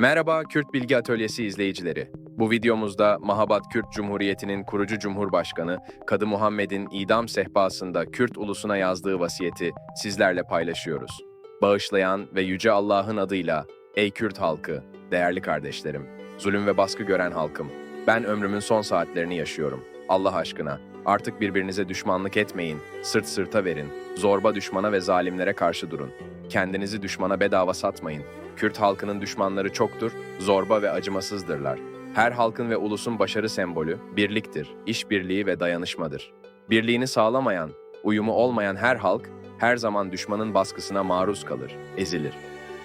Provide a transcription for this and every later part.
Merhaba Kürt Bilgi Atölyesi izleyicileri. Bu videomuzda Mahabat Kürt Cumhuriyeti'nin kurucu Cumhurbaşkanı Kadı Muhammed'in idam sehpasında Kürt ulusuna yazdığı vasiyeti sizlerle paylaşıyoruz. Bağışlayan ve Yüce Allah'ın adıyla, ey Kürt halkı, değerli kardeşlerim, zulüm ve baskı gören halkım, ben ömrümün son saatlerini yaşıyorum. Allah aşkına, artık birbirinize düşmanlık etmeyin, sırt sırta verin, zorba düşmana ve zalimlere karşı durun. Kendinizi düşmana bedava satmayın. Kürt halkının düşmanları çoktur, zorba ve acımasızdırlar. Her halkın ve ulusun başarı sembolü birliktir, işbirliği ve dayanışmadır. Birliğini sağlamayan, uyumu olmayan her halk her zaman düşmanın baskısına maruz kalır, ezilir.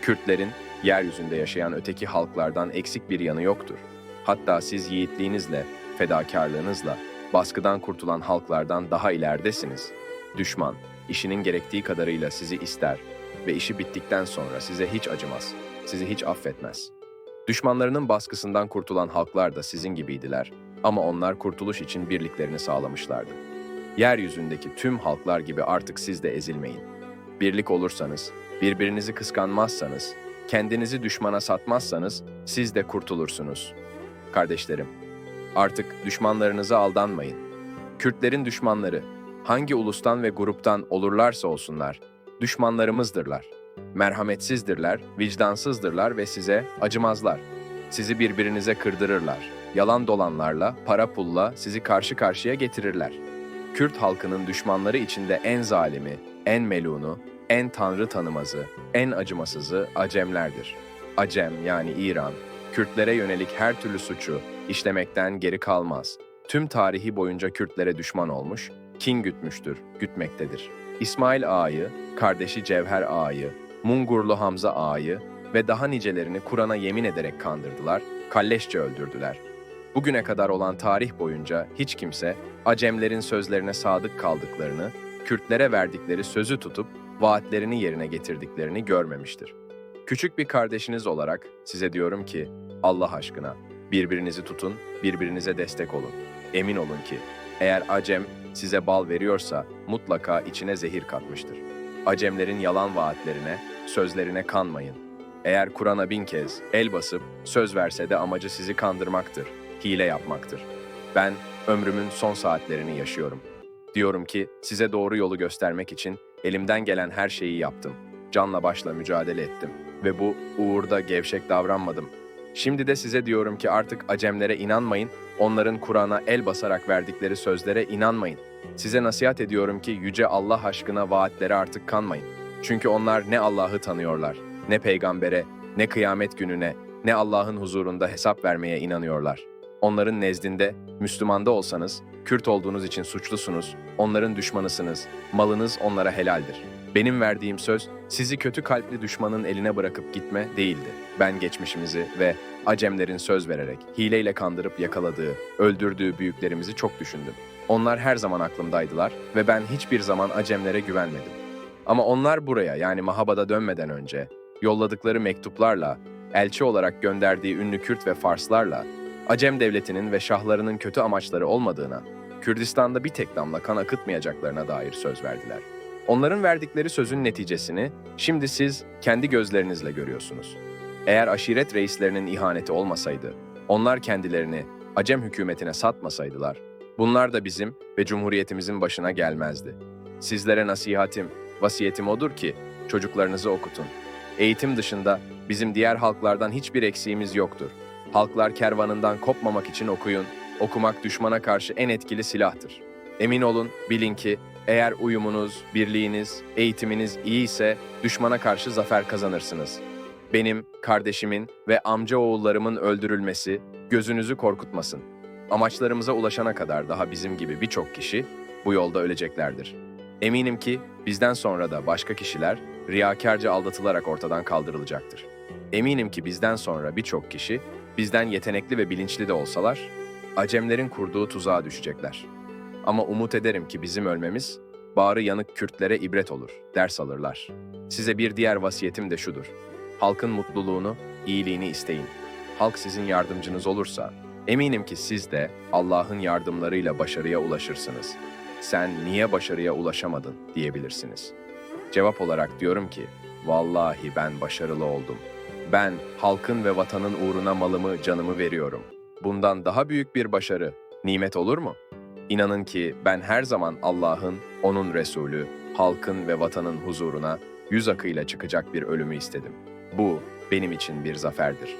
Kürtlerin yeryüzünde yaşayan öteki halklardan eksik bir yanı yoktur. Hatta siz yiğitliğinizle, fedakarlığınızla baskıdan kurtulan halklardan daha ileridesiniz. Düşman, işinin gerektiği kadarıyla sizi ister ve işi bittikten sonra size hiç acımaz, sizi hiç affetmez. Düşmanlarının baskısından kurtulan halklar da sizin gibiydiler ama onlar kurtuluş için birliklerini sağlamışlardı. Yeryüzündeki tüm halklar gibi artık siz de ezilmeyin. Birlik olursanız, birbirinizi kıskanmazsanız, kendinizi düşmana satmazsanız siz de kurtulursunuz. Kardeşlerim, artık düşmanlarınıza aldanmayın. Kürtlerin düşmanları hangi ulustan ve gruptan olurlarsa olsunlar, düşmanlarımızdırlar. Merhametsizdirler, vicdansızdırlar ve size acımazlar. Sizi birbirinize kırdırırlar. Yalan dolanlarla, para pulla sizi karşı karşıya getirirler. Kürt halkının düşmanları içinde en zalimi, en melunu, en tanrı tanımazı, en acımasızı Acemlerdir. Acem yani İran, Kürtlere yönelik her türlü suçu işlemekten geri kalmaz. Tüm tarihi boyunca Kürtlere düşman olmuş, kin gütmüştür, gütmektedir. İsmail Ağa'yı, kardeşi Cevher Ağa'yı, Mungurlu Hamza Ağa'yı ve daha nicelerini Kur'an'a yemin ederek kandırdılar, kalleşçe öldürdüler. Bugüne kadar olan tarih boyunca hiç kimse Acemlerin sözlerine sadık kaldıklarını, Kürtlere verdikleri sözü tutup vaatlerini yerine getirdiklerini görmemiştir. Küçük bir kardeşiniz olarak size diyorum ki Allah aşkına birbirinizi tutun, birbirinize destek olun. Emin olun ki eğer Acem size bal veriyorsa mutlaka içine zehir katmıştır. Acemlerin yalan vaatlerine, sözlerine kanmayın. Eğer Kur'an'a bin kez el basıp söz verse de amacı sizi kandırmaktır, hile yapmaktır. Ben ömrümün son saatlerini yaşıyorum. Diyorum ki size doğru yolu göstermek için elimden gelen her şeyi yaptım. Canla başla mücadele ettim ve bu uğurda gevşek davranmadım. Şimdi de size diyorum ki artık Acemlere inanmayın, onların Kur'an'a el basarak verdikleri sözlere inanmayın. Size nasihat ediyorum ki yüce Allah aşkına vaatlere artık kanmayın. Çünkü onlar ne Allah'ı tanıyorlar, ne peygambere, ne kıyamet gününe, ne Allah'ın huzurunda hesap vermeye inanıyorlar. Onların nezdinde Müslümanda olsanız, Kürt olduğunuz için suçlusunuz, onların düşmanısınız, malınız onlara helaldir. Benim verdiğim söz, sizi kötü kalpli düşmanın eline bırakıp gitme değildi. Ben geçmişimizi ve Acemlerin söz vererek, hileyle kandırıp yakaladığı, öldürdüğü büyüklerimizi çok düşündüm. Onlar her zaman aklımdaydılar ve ben hiçbir zaman Acemlere güvenmedim. Ama onlar buraya yani Mahabad'a dönmeden önce yolladıkları mektuplarla, elçi olarak gönderdiği ünlü Kürt ve Farslarla Acem devletinin ve şahlarının kötü amaçları olmadığına, Kürdistan'da bir tek damla kan akıtmayacaklarına dair söz verdiler. Onların verdikleri sözün neticesini şimdi siz kendi gözlerinizle görüyorsunuz. Eğer aşiret reislerinin ihaneti olmasaydı, onlar kendilerini Acem hükümetine satmasaydılar, bunlar da bizim ve cumhuriyetimizin başına gelmezdi. Sizlere nasihatim, vasiyetim odur ki çocuklarınızı okutun. Eğitim dışında bizim diğer halklardan hiçbir eksiğimiz yoktur. Halklar kervanından kopmamak için okuyun. Okumak düşmana karşı en etkili silahtır. Emin olun, bilin ki eğer uyumunuz, birliğiniz, eğitiminiz iyi ise düşmana karşı zafer kazanırsınız. Benim, kardeşimin ve amca oğullarımın öldürülmesi gözünüzü korkutmasın. Amaçlarımıza ulaşana kadar daha bizim gibi birçok kişi bu yolda öleceklerdir. Eminim ki bizden sonra da başka kişiler riyakarca aldatılarak ortadan kaldırılacaktır. Eminim ki bizden sonra birçok kişi bizden yetenekli ve bilinçli de olsalar Acemlerin kurduğu tuzağa düşecekler. Ama umut ederim ki bizim ölmemiz bağrı yanık Kürtlere ibret olur, ders alırlar. Size bir diğer vasiyetim de şudur. Halkın mutluluğunu, iyiliğini isteyin. Halk sizin yardımcınız olursa, eminim ki siz de Allah'ın yardımlarıyla başarıya ulaşırsınız. Sen niye başarıya ulaşamadın diyebilirsiniz. Cevap olarak diyorum ki, vallahi ben başarılı oldum. Ben halkın ve vatanın uğruna malımı, canımı veriyorum. Bundan daha büyük bir başarı, nimet olur mu? İnanın ki ben her zaman Allah'ın, onun Resulü, halkın ve vatanın huzuruna yüz akıyla çıkacak bir ölümü istedim. Bu benim için bir zaferdir.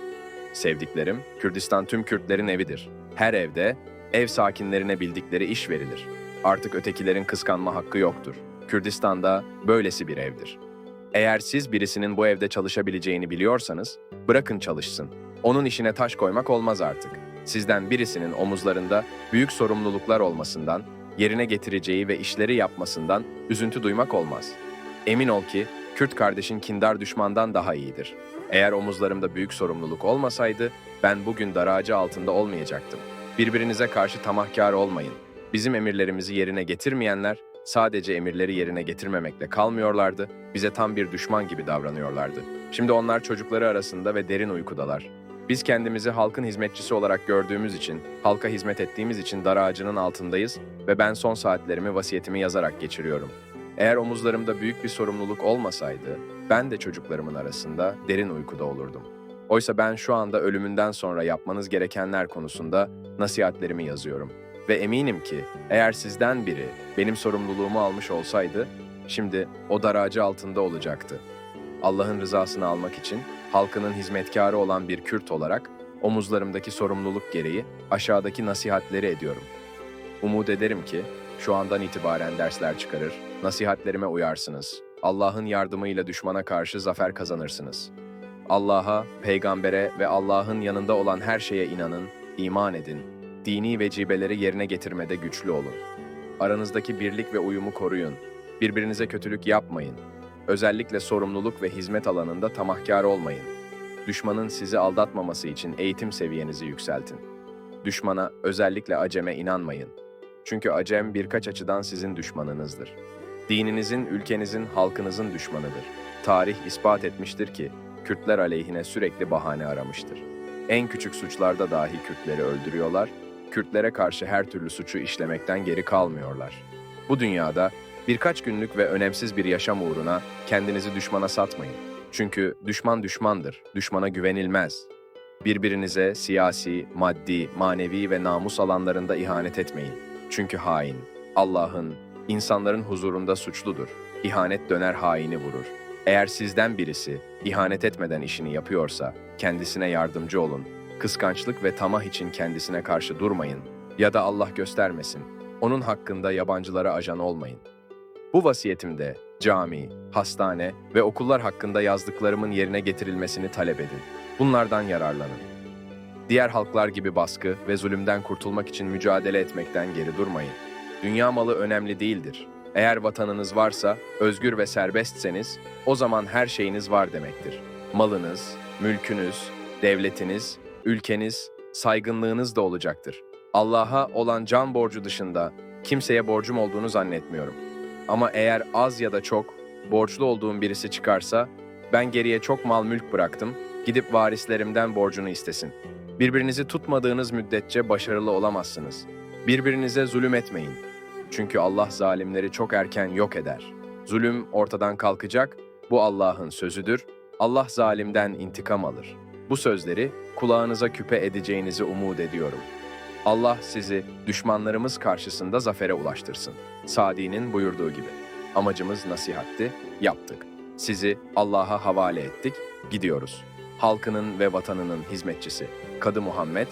Sevdiklerim, Kürdistan tüm Kürtlerin evidir. Her evde ev sakinlerine bildikleri iş verilir. Artık ötekilerin kıskanma hakkı yoktur. Kürdistan'da böylesi bir evdir. Eğer siz birisinin bu evde çalışabileceğini biliyorsanız, bırakın çalışsın. Onun işine taş koymak olmaz artık. Sizden birisinin omuzlarında büyük sorumluluklar olmasından, yerine getireceği ve işleri yapmasından üzüntü duymak olmaz. Emin ol ki Kürt kardeşin kindar düşmandan daha iyidir. Eğer omuzlarımda büyük sorumluluk olmasaydı ben bugün daracı altında olmayacaktım. Birbirinize karşı tamahkar olmayın. Bizim emirlerimizi yerine getirmeyenler sadece emirleri yerine getirmemekle kalmıyorlardı, bize tam bir düşman gibi davranıyorlardı. Şimdi onlar çocukları arasında ve derin uykudalar. Biz kendimizi halkın hizmetçisi olarak gördüğümüz için, halka hizmet ettiğimiz için dar ağacının altındayız ve ben son saatlerimi vasiyetimi yazarak geçiriyorum. Eğer omuzlarımda büyük bir sorumluluk olmasaydı, ben de çocuklarımın arasında derin uykuda olurdum. Oysa ben şu anda ölümünden sonra yapmanız gerekenler konusunda nasihatlerimi yazıyorum. Ve eminim ki eğer sizden biri benim sorumluluğumu almış olsaydı, şimdi o dar ağacı altında olacaktı. Allah'ın rızasını almak için halkının hizmetkarı olan bir Kürt olarak omuzlarımdaki sorumluluk gereği aşağıdaki nasihatleri ediyorum. Umut ederim ki şu andan itibaren dersler çıkarır, nasihatlerime uyarsınız. Allah'ın yardımıyla düşmana karşı zafer kazanırsınız. Allah'a, peygambere ve Allah'ın yanında olan her şeye inanın, iman edin. Dini vecibeleri yerine getirmede güçlü olun. Aranızdaki birlik ve uyumu koruyun. Birbirinize kötülük yapmayın. Özellikle sorumluluk ve hizmet alanında tamahkar olmayın. Düşmanın sizi aldatmaması için eğitim seviyenizi yükseltin. Düşmana, özellikle aceme inanmayın. Çünkü acem birkaç açıdan sizin düşmanınızdır. Dininizin, ülkenizin, halkınızın düşmanıdır. Tarih ispat etmiştir ki Kürtler aleyhine sürekli bahane aramıştır. En küçük suçlarda dahi Kürtleri öldürüyorlar, Kürtlere karşı her türlü suçu işlemekten geri kalmıyorlar. Bu dünyada birkaç günlük ve önemsiz bir yaşam uğruna kendinizi düşmana satmayın. Çünkü düşman düşmandır, düşmana güvenilmez. Birbirinize siyasi, maddi, manevi ve namus alanlarında ihanet etmeyin. Çünkü hain, Allah'ın, insanların huzurunda suçludur. İhanet döner haini vurur. Eğer sizden birisi ihanet etmeden işini yapıyorsa kendisine yardımcı olun. Kıskançlık ve tamah için kendisine karşı durmayın. Ya da Allah göstermesin. Onun hakkında yabancılara ajan olmayın. Bu vasiyetimde cami, hastane ve okullar hakkında yazdıklarımın yerine getirilmesini talep edin. Bunlardan yararlanın. Diğer halklar gibi baskı ve zulümden kurtulmak için mücadele etmekten geri durmayın. Dünya malı önemli değildir. Eğer vatanınız varsa, özgür ve serbestseniz, o zaman her şeyiniz var demektir. Malınız, mülkünüz, devletiniz, ülkeniz, saygınlığınız da olacaktır. Allah'a olan can borcu dışında kimseye borcum olduğunu zannetmiyorum. Ama eğer az ya da çok borçlu olduğum birisi çıkarsa, ben geriye çok mal mülk bıraktım, gidip varislerimden borcunu istesin. Birbirinizi tutmadığınız müddetçe başarılı olamazsınız. Birbirinize zulüm etmeyin. Çünkü Allah zalimleri çok erken yok eder. Zulüm ortadan kalkacak, bu Allah'ın sözüdür. Allah zalimden intikam alır. Bu sözleri kulağınıza küpe edeceğinizi umut ediyorum. Allah sizi düşmanlarımız karşısında zafere ulaştırsın. Sadi'nin buyurduğu gibi. Amacımız nasihatti, yaptık. Sizi Allah'a havale ettik, gidiyoruz. Halkının ve vatanının hizmetçisi Kadı Muhammed